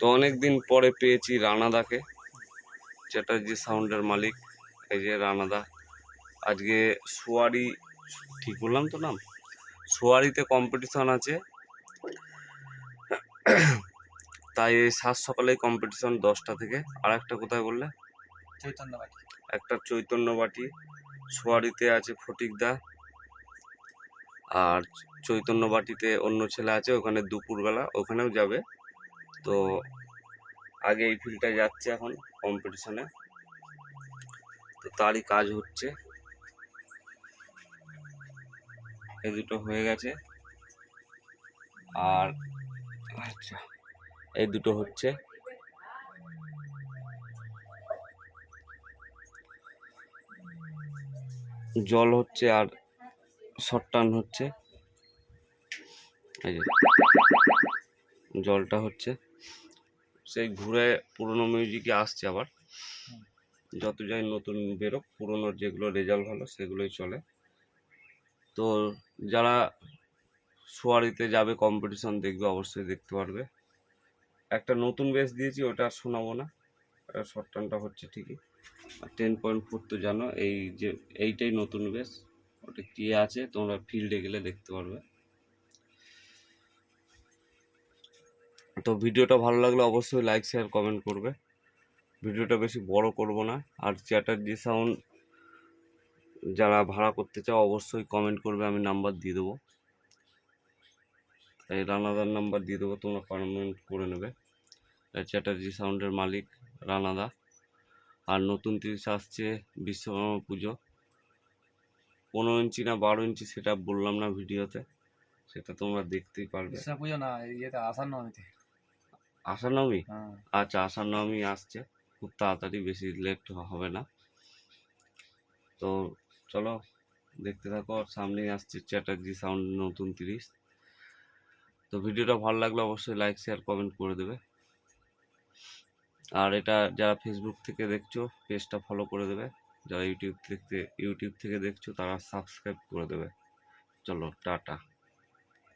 তো অনেক দিন পরে পেয়েছি রানাদাকে চ্যাটার্জি সাউন্ডের মালিক এই যে রানাদা। আজকে সোয়ারি ঠিক বললাম তো নাম? সোয়ারিতে কম্পিটিশন আছে। তাই এই সাত সকালেই কম্পিটিশন দশটা থেকে। আর একটা কোথায় বললে? চৈতন্য একটা চৈতন্য বাটি। সোয়ারিতে আছে ফটিকদা আর চৈতন্য বাটিতে অন্য ছেলে আছে ওখানে দুপুরবেলা ওখানেও যাবে। তো আগে এই ফিল্ডটা যাচ্ছে এখন কম্পিটিশনে তো তারই কাজ হচ্ছে। এই দুটো হয়ে গেছে। আর আচ্ছা এই দুটো হচ্ছে। জল হচ্ছে আর শর্ট টান হচ্ছে। এই যে। জলটা হচ্ছে। সেই ঘুরে পুরনো মিউজিকে আসছে আবার। যত যাই নতুন বেরোক পুরনোর যেগুলো রেজাল্ট ভালো সেগুলোই চলে। তো যারা সোয়ারিতে যাবে কম্পিটিশন দেখবে, অবশ্যই দেখতে পারবে। একটা নতুন বেস দিয়েছি, ওটা শোনাবো না। শর্ট টানটা হচ্ছে ঠিকই। আর টেন পয়েন্ট ফোর তো জানো, এই যে, এইটাই নতুন বেস ওটা কি আছে, তোমরা ফিল্ডে গেলে দেখতে পারবে। তো ভিডিওটা ভালো লাগলে অবশ্যই লাইক শেয়ার কমেন্ট করবে। ভিডিওটা বেশি বড় করব না। আর চ্যাটার্জি সাউন্ড যারা ভাড়া করতে চাও, অবশ্যই কমেন্ট করবে, আমি নাম্বার দিয়ে দেবো। এই রানাদার নাম্বার দিয়ে দেবো, তোমরা পারমানেন্ট করে নেবে। চ্যাটার্জি সাউন্ডের মালিক রানাদা। আর নতুন তিরিশ আসছে, বিশ্বকর্মা পুজো। পনেরো ইঞ্চি না বারো ইঞ্চি সেটা বললাম না ভিডিওতে, সেটা তোমরা দেখতেই পারবে। না ইয়েতে আসার নবমীতে আষাঢ় নবমী হ্যাঁ। আচ্ছা আষাঢ় নবমী আসছে। খুব তাড়াতাড়ি বেশি লেট হবে না। তো চলো দেখতে থাকো। আর সামনেই আসছে চ্যাটার্জি সাউন্ড নতুন তিরিশ। তো ভিডিওটা ভালো লাগলে অবশ্যই লাইক শেয়ার কমেন্ট করে দেবে। আর এটা যারা ফেসবুক থেকে দেখছ পেজটা ফলো করে দেবে। যারা ইউটিউব থেকে ইউটিউব থেকে দেখছ তারা সাবস্ক্রাইব করে দেবে। চলো টাটা।